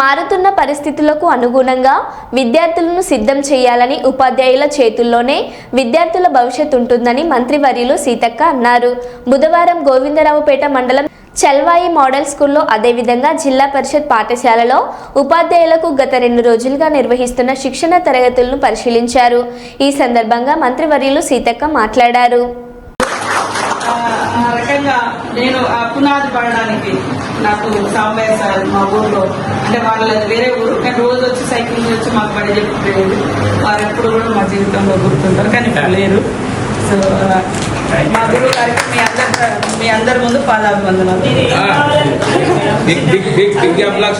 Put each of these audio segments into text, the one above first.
మారుతున్న పరిస్థితులకు అనుగుణంగా విద్యార్థులను సిద్ధం చేయాలని ఉపాధ్యాయుల చేతుల్లోనే విద్యార్థుల భవిష్యత్ ఉంటుందని మంత్రివర్యులు సీతక్క అన్నారు. బుధవారం గోవిందరావుపేట మండలం చల్వాయి మోడల్ స్కూల్లో అదేవిధంగా జిల్లా పరిషత్ పాఠశాలలో ఉపాధ్యాయులకు గత రెండు రోజులుగా నిర్వహిస్తున్న శిక్షణ తరగతులను పరిశీలించారు. ఈ సందర్భంగా మంత్రివర్యులు సీతక్క మాట్లాడారు. రకంగా నేను పునాది పడడానికి నాకు సాంబయ్య సార్ మా ఊర్లో. అంటే వాళ్ళది వేరే ఊరు కానీ రోజు వచ్చి సైకిల్ వచ్చి మాకు పడి చెప్పేది. వారు ఎప్పుడు కూడా మా జీవితంలో గుర్తుంటారు కానీ ఇప్పుడు లేరు. సో మా గురువు గారికి మీ అందరి మీ అందరి ముందు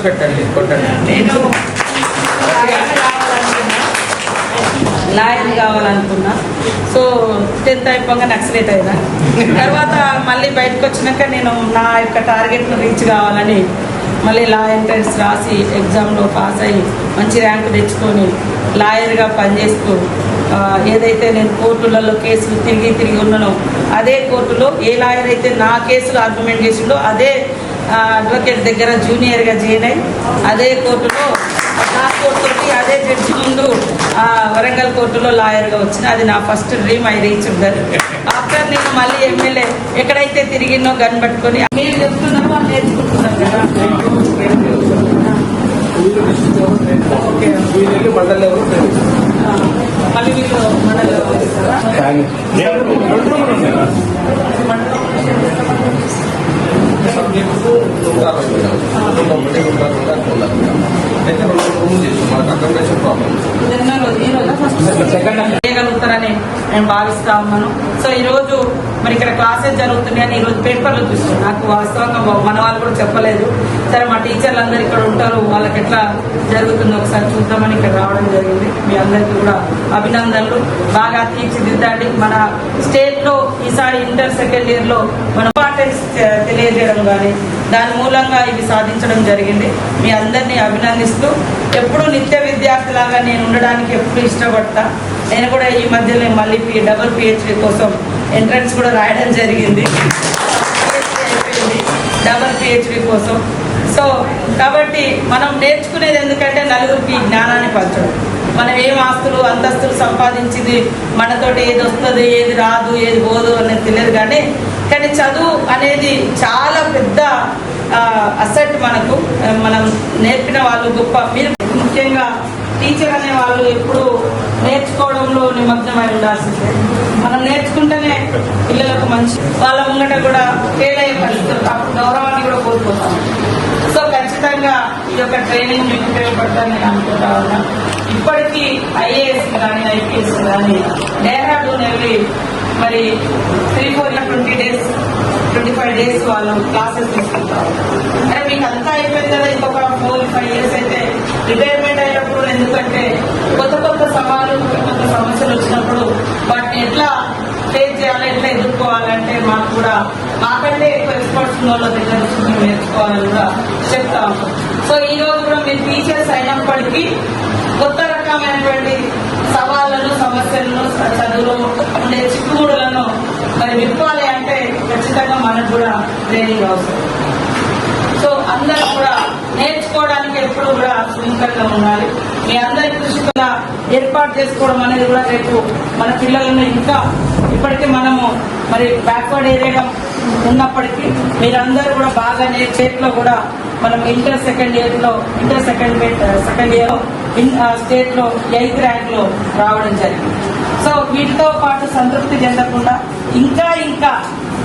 పెట్టండి కొట్టండి. నేను లాయర్ కావాలనుకున్నా. సో టెన్త్ అయిపోగా నక్సలేట్ అయినా. తర్వాత మళ్ళీ బయటకు వచ్చినాక నేను నా యొక్క టార్గెట్ను రీచ్ కావాలని మళ్ళీ లా ఎంట్రన్స్ రాసి ఎగ్జామ్లో పాస్ అయ్యి మంచి ర్యాంకు తెచ్చుకొని లాయర్గా పనిచేస్తూ ఏదైతే నేను కోర్టులలో కేసులు తిరిగి తిరిగి ఉన్నానో అదే కోర్టులో ఏ లాయర్ అయితే నా కేసులు ఆర్గ్యుమెంట్ చేసిండో అదే అడ్వకేట్ దగ్గర జూనియర్గా జాయిన్ అయ్యి అదే కోర్టులో నా కోర్టులో అదే జడ్జి ముందు ఆ, వరంగల్ కోర్టులో లాయర్గా వచ్చిన అది నా ఫస్ట్ డ్రీమ్ ఐ రీచ్ ఉండదు. ఆఫ్టర్ నేను మళ్ళీ ఎమ్మెల్యే ఎక్కడైతే తిరిగినో గన్ పట్టుకొని మీరు చెప్తున్నారు వాళ్ళు నేర్చుకుంటున్నారు కదా. మళ్ళీ మీరు వస్తారా? సబ్జెక్ట్స్ ఉంటారు ఒకటి ఉంటారు ఉంటారు అయితే రెండు రూమ్ చేస్తాం మనకు అకామిడేషన్ ప్రాబ్లమ్ నిన్న రోజు ఈ రోజు ఫస్ట్ చేయగలుగుతారని నేను భావిస్తా ఉన్నాను. సో ఈరోజు మరి ఇక్కడ క్లాసెస్ జరుగుతున్నాయని ఈ రోజు పేపర్లు చూస్తాను నాకు వాస్తవంగా మన వాళ్ళు కూడా చెప్పలేదు. సరే మా టీచర్లు అందరు ఇక్కడ ఉంటారు. వాళ్ళకి ఎట్లా జరుగుతుందో ఒకసారి చూద్దామని ఇక్కడ రావడం జరిగింది. మీ అందరికీ కూడా అభినందనలు. బాగా తీర్చిదిద్దండి. మన స్టేట్లో ఈసారి ఇంటర్ సెకండ్ ఇయర్లో మన ఇంపార్టెన్స్ తెలియజేయడం కానీ దాని మూలంగా ఇవి సాధించడం జరిగింది. మీ అందరినీ అభినందిస్తూ ఎప్పుడు నిత్య విద్యార్థిలాగా నేను ఉండడానికి ఎప్పుడు ఇష్టపడతా. నేను కూడా ఈ మధ్యలో మళ్ళీ పి డబుల్ పిహెచ్డి కోసం ఎంట్రన్స్ కూడా రాయడం జరిగింది. డబుల్ పిహెచ్డి కోసం. సో కాబట్టి మనం నేర్చుకునేది ఎందుకంటే నలుగురికి జ్ఞానాన్ని పంచడం. మనం ఏం ఆస్తులు అంతస్తులు సంపాదించింది మనతోటి ఏది వస్తుంది ఏది రాదు ఏది పోదు అనేది తెలియదు కానీ కానీ చదువు అనేది చాలా పెద్ద అసెట్ మనకు. మనం నేర్పిన వాళ్ళు గొప్ప. మీరు ముఖ్యంగా టీచర్ అనే వాళ్ళు ఎప్పుడు నేర్చుకోవడంలో నిమగ్నమై ఉండాల్సిందే. మనం నేర్చుకుంటేనే పిల్లలకు మంచి వాళ్ళ ముంగట కూడా ఫెయిల్ అయ్యే పరిస్థితులు అప్పుడు గౌరవాన్ని కూడా కోల్పోతాం. సో ఖచ్చితంగా ఈ యొక్క ట్రైనింగ్ మీకు ఉపయోగపడతాను నేను అనుకుంటా ఉన్నా. ఇప్పటికీ ఐఏఎస్ కానీ ఐపీఎస్ కానీ డెహ్రాడూన్ వెళ్ళి మరి three four twenty days twenty five days వాళ్ళు క్లాసెస్ తీసుకుంటారు. అంటే మీకు అంతా అయిపోయింది కదా ఇంకొక ఫోర్ ఫైవ్ ఇయర్స్ అయితే. రిటైర్మెంట్ అయినప్పుడు ఎందుకంటే కొత్త కొత్త సవాళ్ళు కొత్త కొత్త సమస్యలు వచ్చినప్పుడు వాటిని ఎట్లా ఫేస్ చేయాలి ఎట్లా ఎదుర్కోవాలంటే మాకు కూడా మాకంటే ఎక్కువ ఎక్స్పర్ట్స్ ఉన్న వాళ్ళ దగ్గర నుంచి నేర్చుకోవాలని కూడా చెప్తా ఉంటాం సో ఈ రోజు కూడా మీరు టీచర్స్ అయినప్పటికీ కొత్త రకమైనటువంటి సవాళ్ళను సమస్యలను చదువులో ఉండే చిక్కుముడులను మరి విప్పాలి అంటే ఖచ్చితంగా మనకు కూడా ట్రైనింగ్ అవసరం. సో అందరూ కూడా నేర్చుకోవడానికి ఎప్పుడు కూడా సుముఖంగా ఉండాలి. మీ అందరి కృషి కూడా ఏర్పాటు చేసుకోవడం అనేది కూడా రేపు మన పిల్లలను ఇంకా ఇప్పటికీ మనము మరి బ్యాక్వర్డ్ ఏరియాగా ఉన్నప్పటికీ మీరందరూ కూడా బాగా నేర్చేట్లో కూడా మనం ఇంటర్ సెకండ్ ఇయర్లో ఇంటర్ సెకండ్ సెకండ్ ఇయర్ స్టేట్లో ఎయిత్ ర్యాంక్లో రావడం జరిగింది. సో వీటితో పాటు సంతృప్తి చెందకుండా ఇంకా ఇంకా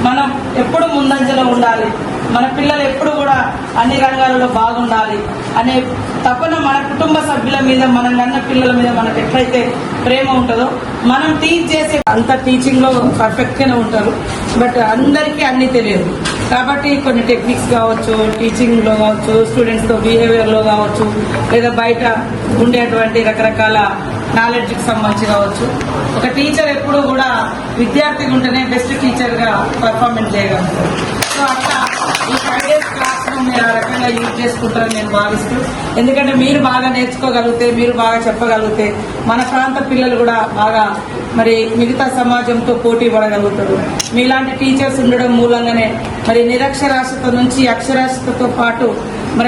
మనం ఎప్పుడు ముందంజలో ఉండాలి. మన పిల్లలు ఎప్పుడు కూడా అన్ని రంగాలలో బాగుండాలి అనే తపన మన కుటుంబ సభ్యుల మీద మన నన్న పిల్లల మీద మనకు ఎట్లయితే ప్రేమ ఉంటుందో మనం టీచ్ చేసే అంత టీచింగ్లో పర్ఫెక్ట్ గానే ఉంటారు. బట్ అందరికీ అన్ని తెలియదు. కాబట్టి కొన్ని టెక్నిక్స్ కావచ్చు టీచింగ్లో కావచ్చు స్టూడెంట్స్తో బిహేవియర్లో కావచ్చు లేదా బయట ఉండేటువంటి రకరకాల నాలెడ్జ్కి సంబంధించి కావచ్చు. ఒక టీచర్ ఎప్పుడు కూడా విద్యార్థి ఉంటేనే బెస్ట్ టీచర్గా పర్ఫార్మెన్స్ చేయగలుగుతారు. సో అట్లా ఈ ఫైవ్ డేస్ క్లాస్ను మీరు ఆ రకంగా యూజ్ చేసుకుంటారని నేను భావిస్తూ ఎందుకంటే మీరు బాగా నేర్చుకోగలిగితే మీరు బాగా చెప్పగలిగితే మన ప్రాంత పిల్లలు కూడా బాగా మరి మిగతా సమాజంతో పోటీ పడగలుగుతారు. మీలాంటి టీచర్స్ ఉండడం మూలంగానే మరి నిరక్షరాస్యత నుంచి అక్షరాస్యతతో పాటు మరి